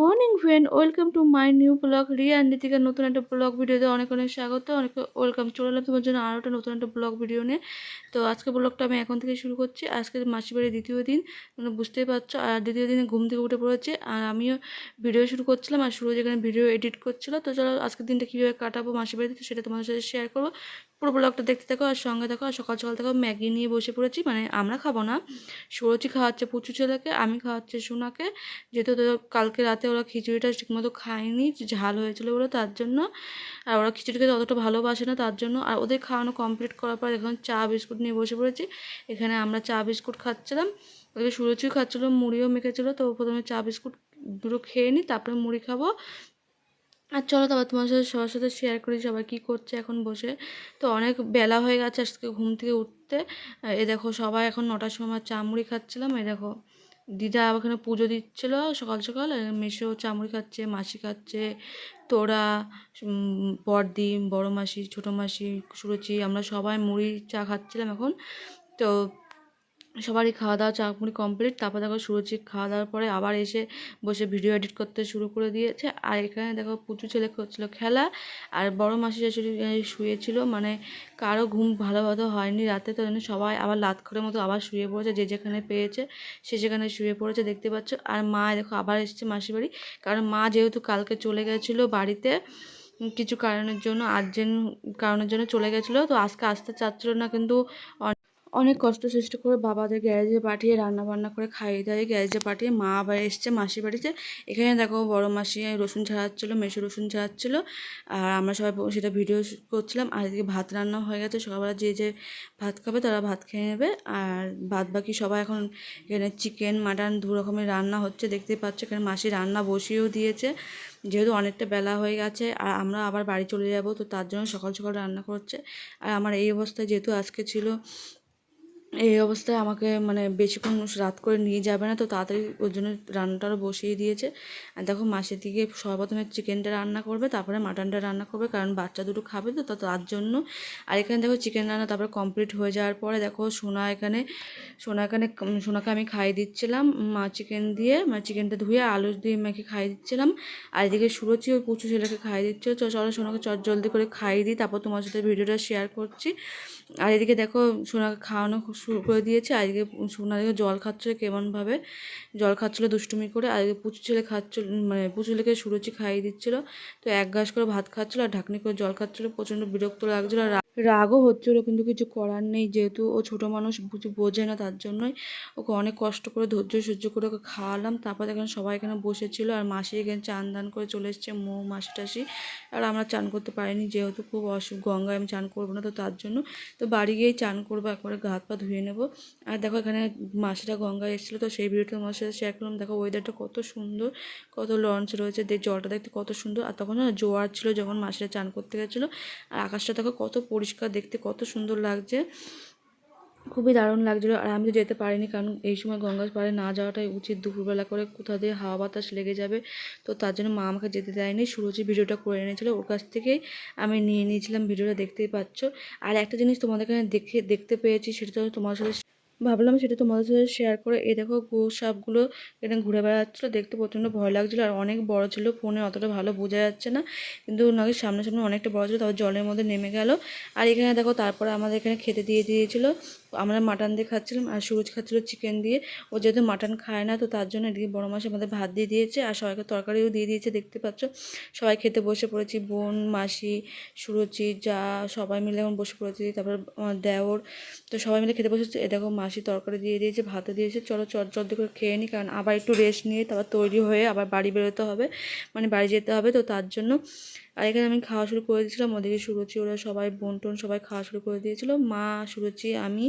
Morning friend, welcome to my new blog. Riya Nitikar নতুন একটা blog ভিডিওতে অনেক অনেক স্বাগত, অনেক ওয়েলকাম। চলে এলাম তোমার জন্য আরও একটা নতুন একটা ব্লগ ভিডিও নিয়ে। তো আজকে ব্লগটা আমি এখন থেকে শুরু করছি। আজকে মাসি বাড়ির দ্বিতীয় দিন তোমরা বুঝতেই পারছ। আর দ্বিতীয় দিনে ঘুম থেকে উঠে পড়েছে, আর আমিও ভিডিও শুরু করছিলাম, আর শুরু যেখানে ভিডিও এডিট করছিল। তো চলো আজকের দিনটা কীভাবে কাটাবো মাসি বাড়িতে সেটা তোমাদের সাথে শেয়ার করব। পুরো ব্লগটা দেখতে থাকো আর সঙ্গে থাকো আর সকাল সকাল থেকে ম্যাগি নিয়ে বসে পড়েছি মানে আমরা খাব না। সুরচি খাওয়াচ্ছে পুচু ছেলেকে, আমি খাওয়াচ্ছে সোনাকে। যেহেতু কালকে রাতে ওরা খিচুড়িটা ঠিকমতো খায়নি, ঝাল হয়েছিল বলে তার জন্য। আর ওরা খিচুড়ি খেতে অতটা ভালোবাসে না তার জন্য। আর ওদের খাওয়ানো কমপ্লিট করার পর এখন চা বিস্কুট নিয়ে বসে পড়েছি। এখানে আমরা চা বিস্কুট খাচ্ছিলাম। ওদেরকে সুরচিও খাচ্ছিলো, মুড়িও মেখেছিলো। তো প্রথমে চা বিস্কুট দুটো খেয়ে নিই তারপরে মুড়ি খাব। আর চলো তারপর তোমার সাথে, সবার সাথে শেয়ার করি সবাই কী করছে এখন বসে। তো অনেক বেলা হয়ে গেছে আজকে ঘুম থেকে উঠতে। এ দেখো সবাই এখন নটার সময় আমার চা মুড়ি খাচ্ছিলাম। এ দেখো দিদা ওখানে পুজো দিচ্ছিল সকাল সকাল। মেশো চামড়ি খাচ্ছে, মাসি খাচ্ছে, তোরা বড়দি, বড় মাসি, ছোটো মাসি, সুরুচি, আমরা সবাই মুড়ি চা খাচ্ছিলাম এখন। তো সবারই খাওয়া দাওয়া চা মুড়ি কমপ্লিট তারপর দেখো সুরুচি খাওয়া দাওয়ার পরে আবার এসে বসে ভিডিও এডিট করতে শুরু করে দিয়েছে। আর এখানে দেখো পুচু ছেলে করছিল খেলা, আর বড় মাসি শাশুড়ি শুয়েছিল। মানে কারও ঘুম ভালোভাবে হয়নি রাতে, তো সবাই আবার লাত করে মতো আবার শুয়ে পড়েছে, যে যেখানে পেয়েছে সে সেখানে শুয়ে পড়েছে, দেখতে পাচ্ছ। আর মা দেখো আবার এসছে মাসি বাড়ি, কারণ মা যেহেতু কালকে চলে গেছিল বাড়িতে, কিছু কারণের জন্য, আর্জেন্ট কারণের জন্য চলে গেছিল, তো আজকে আসতে চাচ্ছিলো না, কিন্তু অনেক কষ্ট সৃষ্টি করে বাবাদের গ্যারেজে পাঠিয়ে রান্না বান্না করে খাইয়ে দাইয়ে গ্যারেজে পাঠিয়ে মা আবার এসছে মাসি বাড়িতে। এখানে দেখো বড় মাসি রসুন ছাড়াচ্ছিলো মেশো রসুন ছাড়াচ্ছিলো। আর আমরা সবাই সেটা ভিডিও করছিলাম। আর এদিকে ভাত রান্না হয়ে গেছে, সকালবেলা যে যে ভাত খাবে তারা ভাত খেয়ে নেবে। আর বাদ বাকি সবাই এখন এখানে চিকেন মাটন দু রকমের রান্না হচ্ছে, দেখতেই পাচ্ছ। এখানে মাসি রান্না বসিয়েও দিয়েছে। যেহেতু অনেকটা বেলা হয়ে গেছে, আর আমরা আবার বাড়ি চলে যাব, তো তার জন্য সকাল সকাল রান্না করছে। আর আমার এই অবস্থায় যেহেতু আজকে ছিল এই অবস্থায় আমাকে মানে বেশিক্ষণ রাত করে নিয়ে যাবে না, তো তাড়াতাড়ি ওর জন্য রান্নাটারও বসিয়ে দিয়েছে। আর দেখো মাসের দিকে সর্বপ্রথমে চিকেনটা রান্না করবে, তারপরে মাটনটা রান্না করবে, কারণ বাচ্চা দুটো খাবে তো তার জন্য। আর এখানে দেখো চিকেন রান্না তারপরে কমপ্লিট হয়ে যাওয়ার পরে দেখো সোনা এখানে সোনা এখানে সোনাকে আমি খাইয়ে দিচ্ছিলাম মা চিকেন দিয়ে মানে চিকেনটা ধুয়ে আলু দিয়ে মাকে খাইয়ে দিচ্ছিলাম। আর এদিকে সুরচি ওই পুচু ছেলেকে খাইয়ে দিচ্ছিল চলো সোনাকে চট জলদি করে খাইয়ে দিই, তারপর তোমার সাথে ভিডিওটা শেয়ার করছি। আর এদিকে দেখো সোনাকে খাওয়ানো শুরু করে দিয়েছে। আজকে সোনালিকে জল খাচ্ছিলো কেমনভাবে? জল খাচ্ছিলো, দুষ্টুমি করে আজকে পুচু ছেলে খাচ্ছিল মানে পুচু ছেলেকে সুরুচি খাইয়ে দিচ্ছিল। তো এক গাছ করে ভাত খাচ্ছিলো আর ঢাকনি করে জল খাচ্ছিলো, প্রচণ্ড বিরক্ত লাগছিল আর রাগও হচ্ছিল, কিন্তু কিছু করার নেই যেহেতু ও ছোটো মানুষ, কিছু বোঝে না তার জন্যই। ওকে অনেক কষ্ট করে ধৈর্য সহ্য করে ওকে খাওয়ালাম। তারপর এখানে সবাই এখানে বসেছিল আর মাসি এখানে চান দান করে চলে এসছে মৌ, মাসি টাসি। আর আমরা চান করতে পারিনি যেহেতু খুব অসুখ, গঙ্গায় আমি চান করব না তো তার জন্য। তো বাড়ি গিয়েই চান করব, একবারে গা হাত পা ধুয়ে নেব। আর দেখো এখানে মাসিটা গঙ্গায় এসেছিল তো সেই ভিডিওটা তোমার সাথে শেয়ার করলাম। দেখো ওয়েদারটা কত সুন্দর, কত লঞ্চ রয়েছে জলটা দেখতে কত সুন্দর। আর তখন জোয়ার ছিল যখন মাসিটা চান করতে গেছিল। আর আকাশটা দেখো কত পরিষ্কার দেখতে কত সুন্দর লাগছে। খুবই দারুণ লাগছিল। আর আমি তো যেতে পারিনি, কারণ এই সময় গঙ্গার পাড়ে না যাওয়াটাই উচিত। দুপুরবেলা করে কোথাও দিয়ে হাওয়া বাতাস লেগে যাবে, তো তার জন্য মা আমাকে যেতে দেয়নি। সুরজি ভিডিওটা করে এনেছিলো, ওর কাছ থেকেই আমি নিয়ে নিয়েছিলাম ভিডিওটা, দেখতেই পাচ্ছ। আর একটা জিনিস তোমাদের এখানে দেখে, দেখতে পেয়েছি, সেটা তোমার সাথে ভাবলাম সেটা তোমাদের সাথে শেয়ার করে। এই দেখো গো সাপগুলো এখানে ঘুরে বেড়াচ্ছিলো, দেখতে প্রচণ্ড ভয় লাগছিল আর অনেক বড় ছিল ফোনে অতটা ভালো বোঝা যাচ্ছে না। কিন্তু নাকি সামনে সামনে অনেকটা বড় ছিল তারপর জলের মধ্যে নেমে গেল। আর এখানে দেখো তারপরে আমাদের এখানে খেতে দিয়ে দিয়েছিলো। আমরা মাটন দিয়ে খাচ্ছিলাম আর সুরজ খাচ্ছিলো চিকেন দিয়ে। ও যেহেতু মাটন খায় না, তো তার জন্য এদিকে বড় মাসে আমাদের ভাত দিয়ে দিয়েছে আর সবাইকে তরকারিও দিয়ে দিয়েছে, দেখতে পাচ্ছ? সবাই খেতে বসে পড়েছি, বোন, মাসি সুরচি যা, সবাই মিলে এখন বসে পড়েছি, তারপর আমার দেওর, তো সবাই মিলে খেতে বসেছে। এ দেখো মাসি তরকারি দিয়ে দিয়েছে, ভাতও দিয়েছে, চলো চট জলদি করে খেয়ে নিই কারণ আবার একটু রেস্ট নিয়ে তারপর তৈরি হয়ে আবার বাড়ি বেরোতে হবে মানে বাড়ি যেতে হবে, তো তার জন্য। আর এখানে আমি খাওয়া শুরু করে দিয়েছিলাম, ওদিকে সুরুচি ওরা সবাই বোন টোন সবাই খাওয়া শুরু করে দিয়েছিলো, মা সুরুচি আমি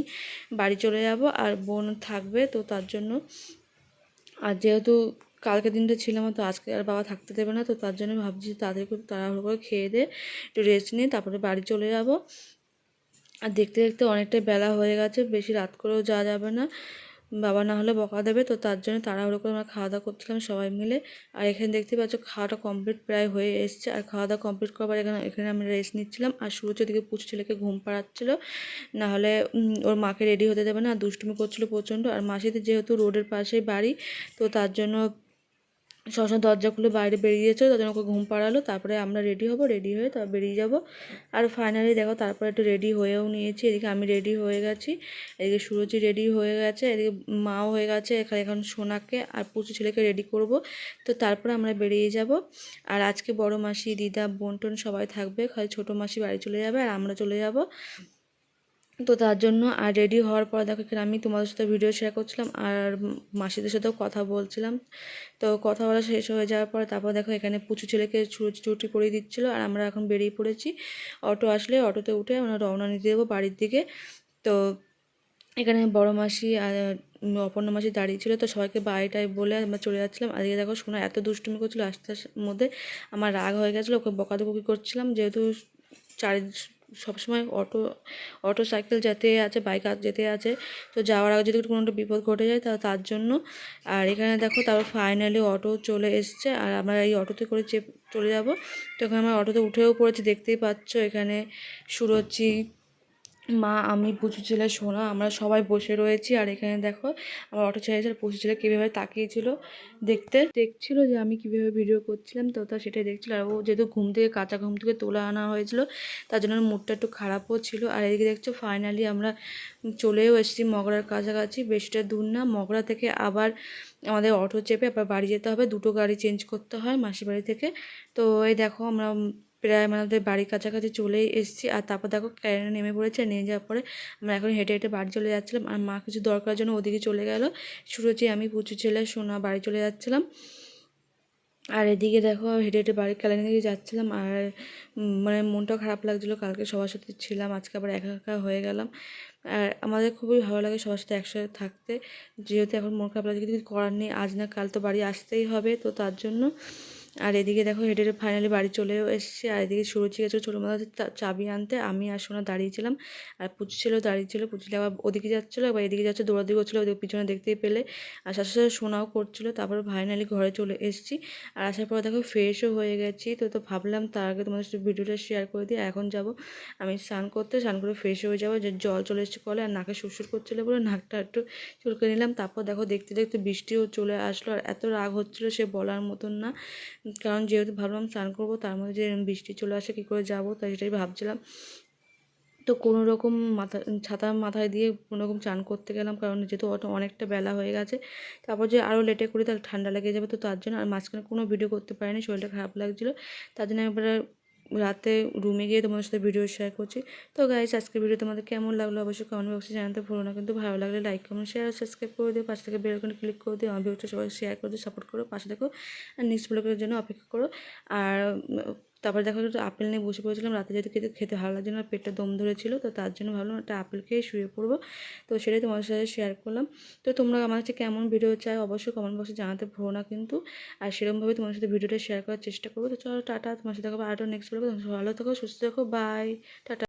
বাড়ি চলে যাব আর বোন থাকবে, তো তার জন্য আর যেহেতু কালকে দিনটা ছিলাম তো আজকে আর বাবা থাকতে দেবে না, তো তার জন্য ভাবছি তাদের খুব তাড়াহুড়ো করে খেয়ে দে একটু রেস্ট নিয়ে তারপরে বাড়ি চলে যাব। আর দেখতে দেখতে অনেকটা বেলা হয়ে গেছে, বেশি রাত করেও যাওয়া যাবে না। বাবা না হলে বকা দেবে। তো তার জন্য তাড়াহুড়ো করে আমরা খাওয়া দাওয়া করছিলাম সবাই মিলে। আর এখানে দেখতে পাচ্ছ খাওয়াটা কমপ্লিট প্রায় হয়ে এসছে। আর খাওয়া দাওয়া কমপ্লিট করবার এখানে এখানে আমি রেস্ট নিচ্ছিলাম। আর শুরু দিকে পুচু ছেলেকে ঘুম পাড়াচ্ছিল। নাহলে ওর মাকে রেডি হতে দেবে না। আর দুষ্টুমি করছিল প্রচণ্ড। আর মাসিতে যেহেতু রোডের পাশেই বাড়ি, তো তার জন্য সবসময় দরজা খুলে বাইরে বেরিয়েছে তার ওকে ঘুম পাড়ালো। তারপরে আমরা রেডি হব রেডি হয়ে তারপর বেরিয়ে যাব। আর ফাইনালি দেখো তারপরে একটু রেডি হয়েও নিয়েছি। এদিকে আমি রেডি হয়ে গেছি, এদিকে সুরজি রেডি হয়ে গেছে, এদিকে মাও হয়ে গেছে, এখানে এখন সোনাকে আর পুচু ছেলেকে রেডি করব। তো তারপরে আমরা বেরিয়ে যাব। আর আজকে বড় মাসি, দিদা বোন টোন সবাই থাকবে, খালি ছোটো মাসি বাড়ি চলে যাবে আর আমরা চলে যাব। তো তার জন্য আর রেডি হওয়ার পর দেখো এখানে আমি তোমাদের সাথে ভিডিও শেয়ার করছিলাম আর মাসিদের সাথেও কথা বলছিলাম। তো কথা বলা শেষ হয়ে যাওয়ার পর তারপর দেখো এখানে পুচু ছেলেকে ছুটি করে দিচ্ছিল আর আমরা এখন বেরিয়ে পড়েছি। অটো আসলে অটোতে উঠে আমরা রওনা নিতে দেবো বাড়ির দিকে। তো এখানে বড় মাসি আর অপর্ণ মাসি দাঁড়িয়ে ছিল তো সবাইকে বাড়িটাই বলে আমরা চলে যাচ্ছিলাম। আজকে দেখো শোনা এত দুষ্টুমি করছিল, আস্তে মধ্যে আমার রাগ হয়ে গেছিল, ওকে বকাদবকি করছিলাম। যেহেতু চারি সবসময় অটো অটো সাইকেল যেতে আছে, বাইক যেতে আছে। তো যাওয়ার আগে যদি কোনো একটা বিপদ ঘটে যায় তা, তার জন্য। আর এখানে দেখো তারপর ফাইনালি অটো চলে এসছে। আর আমরা এই অটোতে করে চেপ চলে যাব তো এখানে আমরা অটোতে উঠেও পড়েছি, দেখতেই পাচ্ছ এখানে সুরজি মা, আমি পুচু ছেলে, সোনা, আমরা সবাই বসে রয়েছি। আর এখানে দেখো, আমার অটো ছেড়েছে আর পুচু ছেলে কীভাবে তাকিয়েছিল দেখতে। দেখছিল যে আমি কীভাবে ভিডিও করছিলাম, তো তা সেটাই দেখছিল। আর ও যেহেতু ঘুম থেকে, কাঁচা ঘুম থেকে তোলা আনা হয়েছিল, তার জন্য মুডটা একটু খারাপও ছিল। আর এদিকে দেখছ ফাইনালি আমরা চলেও এসেছি মগরার কাছাকাছি। বেশিটা দূর না, মগরা থেকে আবার আমাদের অটো চেপে আবার বাড়ি যেতে হবে। দুটো গাড়ি চেঞ্জ করতে হয় মাসি বাড়ি থেকে। তো এই দেখো, আমরা প্রায় মানে আমাদের বাড়ির কাছাকাছি চলেই এসেছি। আর তারপর দেখো ক্যারেনে নেমে পড়েছে নিয়ে যাওয়ার পরে আমরা এখন হেঁটে হেঁটে বাড়ি চলে যাচ্ছিলাম। আর মা কিছু দরকার জন্য ওদিকে চলে গেল। সুরজি আমি পুচু ছেলে, সোনা বাড়ি চলে যাচ্ছিলাম। আর এদিকে দেখো হেঁটে হেঁটে বাড়ির ক্যালেন্ডার দিকে যাচ্ছিলাম। আর মানে মনটা খারাপ লাগছিল, কালকে সবার সাথে ছিলাম, আজকে আবার একা একা হয়ে গেলাম। আর আমাদের খুবই ভালো লাগে সবার সাথে একসাথে থাকতে। যেহেতু এখন মন খারাপ লাগছে কিছু করার নেই। আজ না কাল তো বাড়ি আসতেই হবে, তো তার জন্য আর এদিকে দেখো হেঁটে হেঁটে ফাইনালি বাড়ি চলেও এসেছি। আর এদিকে সুরজি গেছিল ছোটো মাথা চাবি আনতে? আমি আর সোনা দাঁড়িয়েছিলাম। আর পুচু ছিল, দাঁড়িয়েছিল আবার ওদিকে যাচ্ছিল, আবার এদিকে যাচ্ছে, দৌড়াদৌড়ি করছিল, ওদিকে পিছনে দেখতেই পেলে। আর সাথে সাথে সোনাও করছিল, তারপরে ফাইনালি ঘরে চলে এসেছি। আর আসার পর দেখো ফ্রেশও হয়ে গেছি। তো তো ভাবলাম তার আগে তোমাদের সাথে ভিডিওটা শেয়ার করে দিই। এখন যাব আমি স্নান করতে, স্নান করে ফ্রেশ হয়ে যাব। যে জল চলে এসেছে কলে, আর নাকে সুরসুর করছিল বলে নাকটা একটু চুলকে নিলাম। তারপর দেখো দেখতে দেখতে বৃষ্টিও চলে আসলো। আর এত রাগ হচ্ছিল সে বলার মতন না। কারণ যেহেতু ভাবলাম স্নান করব, তার মধ্যে যে বৃষ্টি চলে আসে, কী করে যাব তাই সেটাই ভাবছিলাম। তো কোনো রকম মাথা, ছাতা মাথায় দিয়ে কোনো রকম চান করতে গেলাম, কারণ যেহেতু অত অনেকটা বেলা হয়ে গেছে। তারপর যে আরও লেটে করি তাহলে ঠান্ডা লেগে যাবে, তো তার জন্য আর মাঝখানে কোনো ভিডিও করতে পারিনি, শরীরটা খারাপ লাগছিল। তার জন্য এবারে রাতে রুমে গিয়ে তোমাদের সাথে ভিডিও শেয়ার করছি। তো গাইজ আজকের ভিডিও তোমাদের কেমন লাগল অবশ্যই কমেন্ট বক্সে জানাতে ভুলো না। কিন্তু ভালো লাগলে লাইক কমেন্ট শেয়ার আর সাবস্ক্রাইব করে দিও। পাশে থেকে বেল আইকনে ক্লিক করে দিও। আমার ভিডিওটা সবাই শেয়ার করে দিও সাপোর্ট করো, পাশে দেখো আর নেক্সট ব্লগের জন্য অপেক্ষা করো। আর তারপরে দেখো একটু আপেল নিয়ে বসে পড়েছিলাম। রাতে যেহেতু খেতে খেতে ভালো লাগছে না, পেটটা দম ধরেছিল, তো তার জন্য ভাবলাম একটা আপেল খেয়ে শুয়ে পড়ব। তো সেটাই তোমাদের সাথে শেয়ার করলাম। তো তোমরা আমার কাছে কেমন ভিডিও চাই অবশ্যই কমেন্ট বক্সে জানাতে ভো না কিন্তু। আর সেরকমভাবে তোমার সাথে ভিডিওটা শেয়ার করার চেষ্টা করব। তো চলো টাটা, তোমার সাথে দেখো আরও নেক্সট ভালো থাকো, সুস্থ থাকো বাই টাটা।